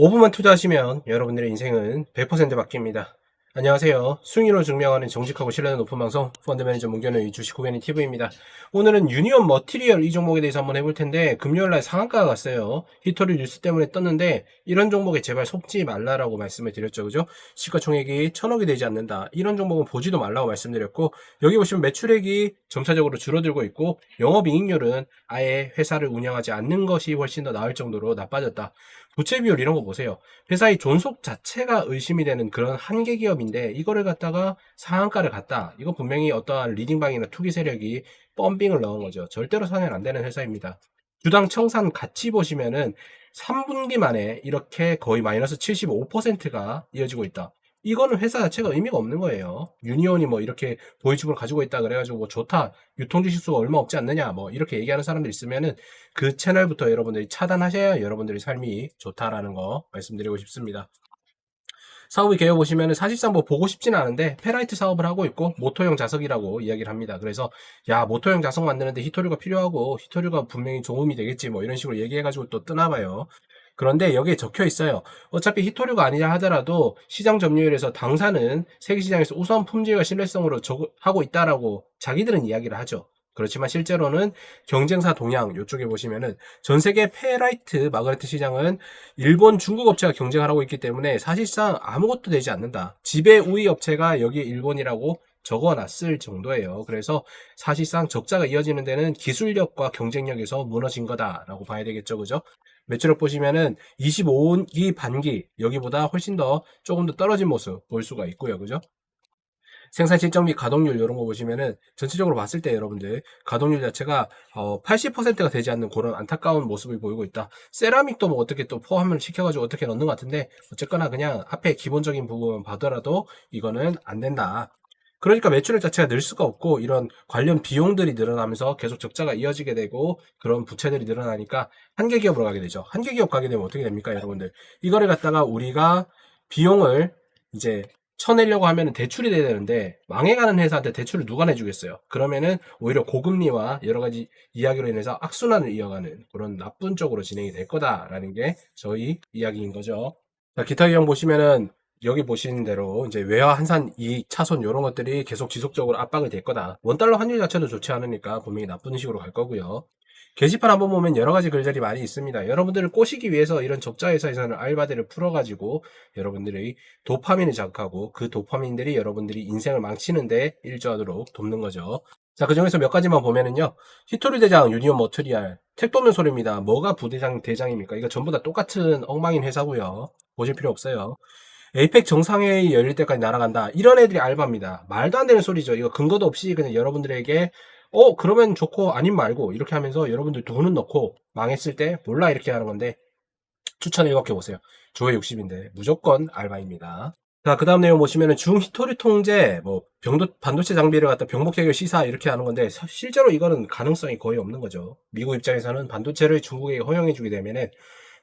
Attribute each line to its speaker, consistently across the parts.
Speaker 1: 5분만 투자하시면 여러분들의 인생은 100% 바뀝니다. 안녕하세요. 수익률을 증명하는 정직하고 신뢰는 높은 방송 펀드 매니저 문견의 주식 고객님 TV입니다. 오늘은 유니온 머티리얼 이 종목에 대해서 한번 해볼 텐데 금요일날 상한가가 갔어요. 히토리 뉴스 때문에 떴는데 이런 종목에 제발 속지 말라라고 말씀을 드렸죠. 그죠? 시가총액이 천억이 되지 않는다. 이런 종목은 보지도 말라고 말씀드렸고 여기 보시면 매출액이 점차적으로 줄어들고 있고 영업이익률은 아예 회사를 운영하지 않는 것이 훨씬 더 나을 정도로 나빠졌다. 부채 비율 이런 거 보세요. 회사의 존속 자체가 의심이 되는 그런 한계 기업인데 이거를 갖다가 상한가를 갔다. 이거 분명히 어떠한 리딩방이나 투기 세력이 펌핑을 넣은 거죠. 절대로 사면 안 되는 회사입니다. 주당 청산 가치 보시면은 3분기 만에 이렇게 거의 마이너스 75%가 이어지고 있다. 이거는 회사 자체가 의미가 없는 거예요. 유니온이 뭐 이렇게 보이축을 가지고 있다 그래가지고 뭐 좋다. 유통지식수가 얼마 없지 않느냐. 뭐 이렇게 얘기하는 사람들 있으면은 그 채널부터 여러분들이 차단하셔야 여러분들의 삶이 좋다라는 거 말씀드리고 싶습니다. 사업의 개요 보시면은 사실상 뭐 보고 싶지는 않은데 페라이트 사업을 하고 있고 모토형 자석이라고 이야기를 합니다. 그래서 야 모토형 자석 만드는데 히토류가 필요하고 히토류가 분명히 도움이 되겠지 뭐 이런 식으로 얘기해가지고 또 뜨나봐요. 그런데 여기에 적혀 있어요. 어차피 히토류가 아니냐 하더라도 시장 점유율에서 당사는 세계 시장에서 우수한 품질과 신뢰성으로 적- 하고 있다라고 자기들은 이야기를 하죠. 그렇지만 실제로는 경쟁사 동향 이쪽에 보시면은 전 세계 페라이트 마그네트 시장은 일본 중국 업체가 경쟁을 하고 있기 때문에 사실상 아무것도 되지 않는다. 지배 우위 업체가 여기에 일본이라고 적어놨을 정도예요. 그래서 사실상 적자가 이어지는 데는 기술력과 경쟁력에서 무너진 거다라고 봐야 되겠죠. 그죠? 매출액 보시면은 25기 반기 여기보다 훨씬 더 조금 더 떨어진 모습 볼 수가 있고요. 그죠? 생산 실적 및 가동률 이런 거 보시면은 전체적으로 봤을 때 여러분들 가동률 자체가 80%가 되지 않는 그런 안타까운 모습을 보이고 있다. 세라믹도 뭐 어떻게 또 포함을 시켜가지고 어떻게 넣는 것 같은데 어쨌거나 그냥 앞에 기본적인 부분 봐더라도 이거는 안 된다. 그러니까 매출액 자체가 늘 수가 없고 이런 관련 비용들이 늘어나면서 계속 적자가 이어지게 되고 그런 부채들이 늘어나니까 한계 기업으로 가게 되죠. 한계 기업 가게 되면 어떻게 됩니까, 여러분들? 이거를 갖다가 우리가 비용을 이제 쳐내려고 하면 대출이 돼야 되는데 망해가는 회사한테 대출을 누가 내주겠어요? 그러면은 오히려 고금리와 여러 가지 이야기로 인해서 악순환을 이어가는 그런 나쁜 쪽으로 진행이 될 거다라는 게 저희 이야기인 거죠. 자, 기타 기형 보시면은 여기 보시는 대로 이제 외화 환산 이익 차손 이런 것들이 계속 지속적으로 압박이 될 거다. 원달러 환율 자체도 좋지 않으니까 분명히 나쁜 식으로 갈 거고요. 게시판 한번 보면 여러 가지 글들이 많이 있습니다. 여러분들을 꼬시기 위해서 이런 적자 회사 에서는 알바들을 풀어가지고 여러분들의 도파민을 자극하고 그 도파민들이 여러분들이 인생을 망치는데 일조하도록 돕는 거죠. 자, 그 중에서 몇 가지만 보면은요. 히토리 대장, 유니온 머트리알, 택도면 소리입니다. 뭐가 부대장, 대장입니까? 이거 전부 다 똑같은 엉망인 회사고요. 보실 필요 없어요. 에이펙 정상회의 열릴 때까지 날아간다. 이런 애들이 알바입니다. 말도 안 되는 소리죠. 이거 근거도 없이 그냥 여러분들에게 어 그러면 좋고 아님 말고 이렇게 하면서 여러분들 돈은 넣고 망했을 때 몰라 이렇게 하는 건데 추천 읽어게 보세요. 조회 60인데 무조건 알바입니다. 자, 그 다음 내용 보시면은 중히토리 통제, 뭐, 병도, 반도체 장비를 갖다 병복 해결 시사 이렇게 하는 건데, 사- 실제로 이거는 가능성이 거의 없는 거죠. 미국 입장에서는 반도체를 중국에게 허용해주게 되면은,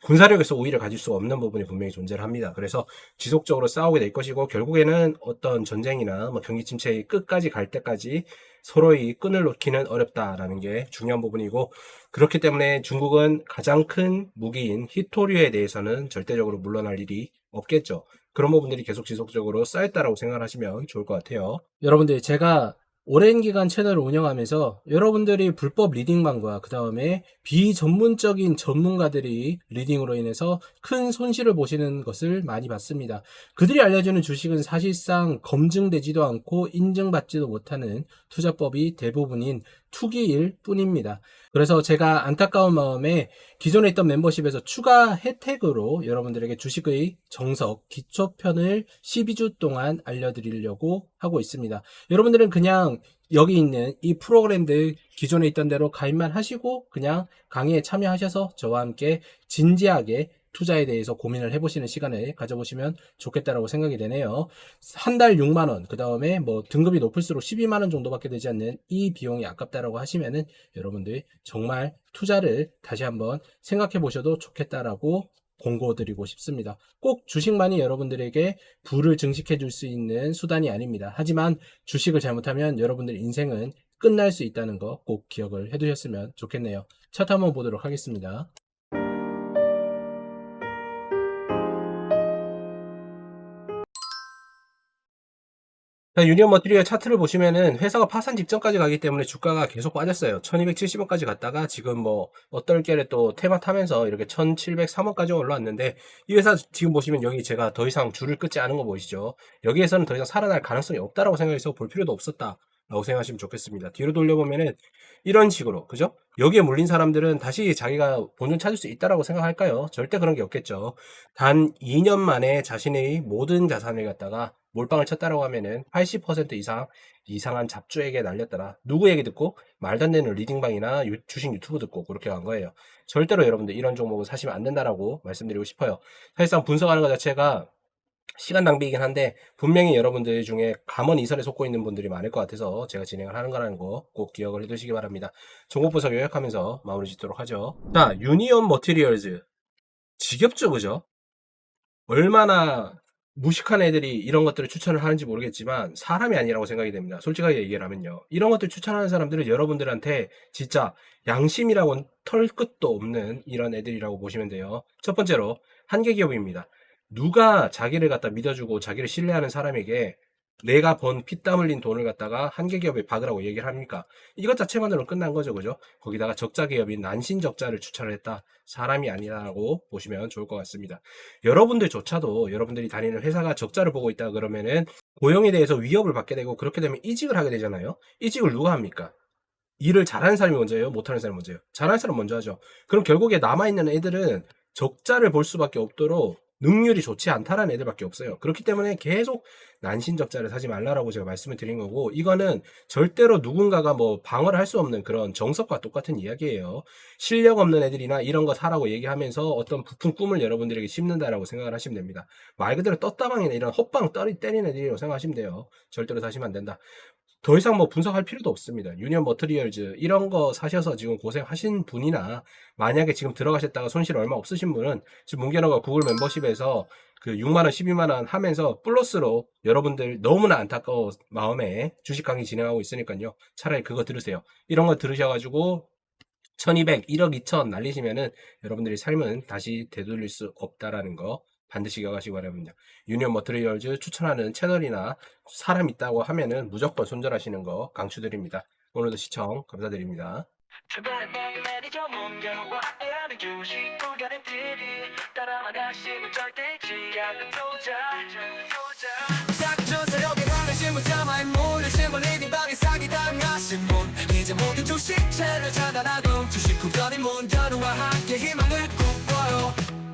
Speaker 1: 군사력에서 우위를 가질 수 없는 부분이 분명히 존재를 합니다. 그래서 지속적으로 싸우게 될 것이고, 결국에는 어떤 전쟁이나 뭐 경기 침체의 끝까지 갈 때까지 서로의 끈을 놓기는 어렵다라는 게 중요한 부분이고, 그렇기 때문에 중국은 가장 큰 무기인 히토류에 대해서는 절대적으로 물러날 일이 없겠죠. 그런 부분들이 계속 지속적으로 쌓였다라고 생각하시면 좋을 것 같아요. 여러분들 제가 오랜 기간 채널을 운영하면서 여러분들이 불법 리딩방과 그 다음에 비전문적인 전문가들이 리딩으로 인해서 큰 손실을 보시는 것을 많이 봤습니다. 그들이 알려주는 주식은 사실상 검증되지도 않고 인정받지도 못하는 투자법이 대부분인 투기일 뿐입니다. 그래서 제가 안타까운 마음에 기존에 있던 멤버십에서 추가 혜택으로 여러분들에게 주식의 정석, 기초편을 12주 동안 알려드리려고 하고 있습니다. 여러분들은 그냥 여기 있는 이 프로그램들 기존에 있던 대로 가입만 하시고 그냥 강의에 참여하셔서 저와 함께 진지하게 투자에 대해서 고민을 해보시는 시간을 가져보시면 좋겠다라고 생각이 되네요. 한 달 6만 원, 그 다음에 뭐 등급이 높을수록 12만 원 정도밖에 되지 않는 이 비용이 아깝다라고 하시면은 여러분들 정말 투자를 다시 한번 생각해 보셔도 좋겠다라고 공고드리고 싶습니다. 꼭 주식만이 여러분들에게 부를 증식해 줄 수 있는 수단이 아닙니다. 하지만 주식을 잘못하면 여러분들 인생은 끝날 수 있다는 거 꼭 기억을 해 두셨으면 좋겠네요. 차트 한번 보도록 하겠습니다. 유니온 머티리얼 차트를 보시면은 회사가 파산 직전까지 가기 때문에 주가가 계속 빠졌어요. 1270원까지 갔다가 지금 뭐 어떨결에 또 테마 타면서 이렇게 1703원까지 올라왔는데 이 회사 지금 보시면 여기 제가 더 이상 줄을 끊지 않은 거 보이시죠? 여기에서는 더 이상 살아날 가능성이 없다라고 생각해서 볼 필요도 없었다. 라고 생각하시면 좋겠습니다. 뒤로 돌려보면은 이런 식으로 그죠? 여기에 물린 사람들은 다시 자기가 본전 찾을 수 있다라고 생각할까요? 절대 그런 게 없겠죠. 단 2년 만에 자신의 모든 자산을 갖다가 몰빵을 쳤다라고 하면은 80% 이상 이상한 잡주에게 날렸더라. 누구 얘기 듣고 말도 안 되는 리딩방이나 유- 주식 유튜브 듣고 그렇게 간 거예요. 절대로 여러분들 이런 종목은 사시면 안 된다라고 말씀드리고 싶어요. 사실상 분석하는 것 자체가 시간 낭비이긴 한데 분명히 여러분들 중에 감원 이설에 속고 있는 분들이 많을 것 같아서 제가 진행을 하는 거라는 거 꼭 기억을 해두시기 바랍니다. 종목 분석 요약하면서 마무리 짓도록 하죠. 자, 유니온 머티리얼즈 지겹죠, 그죠? 얼마나 무식한 애들이 이런 것들을 추천을 하는지 모르겠지만 사람이 아니라고 생각이 됩니다. 솔직하게 얘기를 하면요. 이런 것들 추천하는 사람들은 여러분들한테 진짜 양심이라고는 털 끝도 없는 이런 애들이라고 보시면 돼요. 첫 번째로 한계 기업입니다. 누가 자기를 갖다 믿어주고 자기를 신뢰하는 사람에게 내가 번 피땀 흘린 돈을 갖다가 한계 기업에 박으라고 얘기를 합니까? 이것 자체만으로 끝난 거죠, 그죠? 거기다가 적자 기업인 난신 적자를 추천을 했다. 사람이 아니라고 보시면 좋을 것 같습니다. 여러분들조차도 여러분들이 다니는 회사가 적자를 보고 있다 그러면은 고용에 대해서 위협을 받게 되고 그렇게 되면 이직을 하게 되잖아요. 이직을 누가 합니까? 일을 잘하는 사람이 먼저예요? 못하는 사람이 먼저예요? 잘하는 사람 먼저 하죠. 그럼 결국에 남아있는 애들은 적자를 볼 수밖에 없도록 능률이 좋지 않다라는 애들밖에 없어요. 그렇기 때문에 계속 난신적자를 사지 말라라고 제가 말씀을 드린 거고 이거는 절대로 누군가가 뭐 방어를 할 수 없는 그런 정석과 똑같은 이야기예요. 실력 없는 애들이나 이런 거 사라고 얘기하면서 어떤 부푼 꿈을 여러분들에게 심는다라고 생각을 하시면 됩니다. 말 그대로 떴다방이나 이런 헛방 떨이 때리는 애들이라고 생각하시면 돼요. 절대로 사시면 안 된다. 더 이상 뭐 분석할 필요도 없습니다. 유니언 머터리얼즈 이런 거 사셔서 지금 고생하신 분이나 만약에 지금 들어가셨다가 손실 얼마 없으신 분은 지금 문견호가 구글 멤버십에서 그 6만 원, 12만 원 하면서 플러스로 여러분들 너무나 안타까워 마음에 주식 강의 진행하고 있으니까요. 차라리 그거 들으세요. 이런 거 들으셔가지고 1200, 1억 2천 날리시면은 여러분들이 삶은 다시 되돌릴 수 없다라는 거 반드시 기억하시기 바랍니다. 유니언 머트리얼즈 추천하는 채널이나 사람 있다고 하면은 무조건 손절하시는 거 강추드립니다. 오늘도 시청 감사드립니다.
Speaker 2: 이제 모든 주식 채널 차단하고 주식 구간의 문전우와 함께 희망을 꿈꿔요